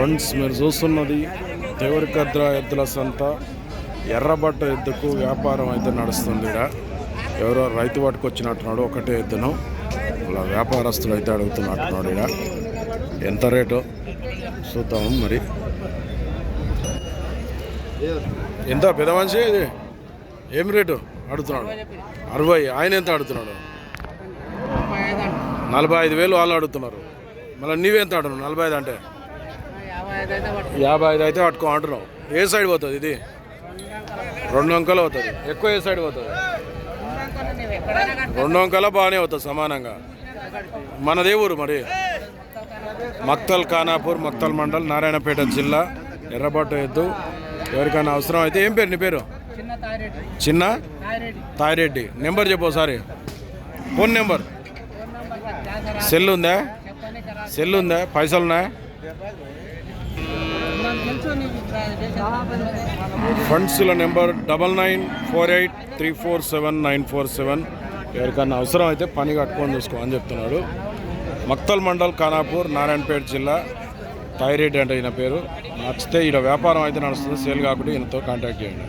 Friends మీరు చూస్తున్నది దేవరికద్ర ఎద్దుల సంత. ఎర్రబట్ట ఎద్దుకు వ్యాపారం అయితే నడుస్తుంది ఇక్కడ ఎవరో రైతు పట్టుకొచ్చినట్టున్నాడు ఒకటే ఎద్దును. అలా వ్యాపారస్తులు అయితే అడుగుతున్నట్టున్నాడు ఇక్కడ ఎంత రేటు? చూద్దాము మరి. ఎంత పెద్ద మనిషి ఇది? ఏం రేటు? అడుగుతున్నాడు. అరవై. ఆయన ఎంత అడుగుతున్నాడు? నలభై ఐదు వేలు వాళ్ళు అడుగుతున్నారు. మళ్ళీ నీవెంత అడుగు నలభై ఐదు అంటే? యాభై ఐదు అయితే పట్టుకో అంటున్నావు. ఏ సైడ్ పోతుంది ఇది? రెండు అంకలు అవుతుంది ఎక్కువ ఏ సైడ్ పోతుంది? రెండు అంకల బాగానే అవుతుంది సమానంగా. మనదే ఊరు మరి. మక్తల్ ఖానాపూర్ మక్తల్ మండల్ నారాయణపేట జిల్లా ఎర్రబట్ట ఎద్దు. ఎవరికైనా అవసరం అయితే ఏం పేరు నీ పేరు? చిన్న తాయిరెడ్డి. నెంబర్ చెప్పు ఒకసారి. Phone number. సెల్ ఉందా? సెల్ ఉందా? పైసలు ఉన్నాయా ఫండ్స్ల number double nine four eight three four seven nine four seven. ఎవరికన్నా అవసరం అయితే పని కట్టుకొని చూసుకో అని చెప్తున్నాడు. మక్తల్ మండల్ ఖానాపూర్ నారాయణపేట జిల్లా. థైరాయిడ్ అంటే ఈయన పేరు. నచ్చితే ఈడ వ్యాపారం అయితే నడుస్తుంది. సేల్ కాకుండా ఈయనతో కాంటాక్ట్ చేయండి.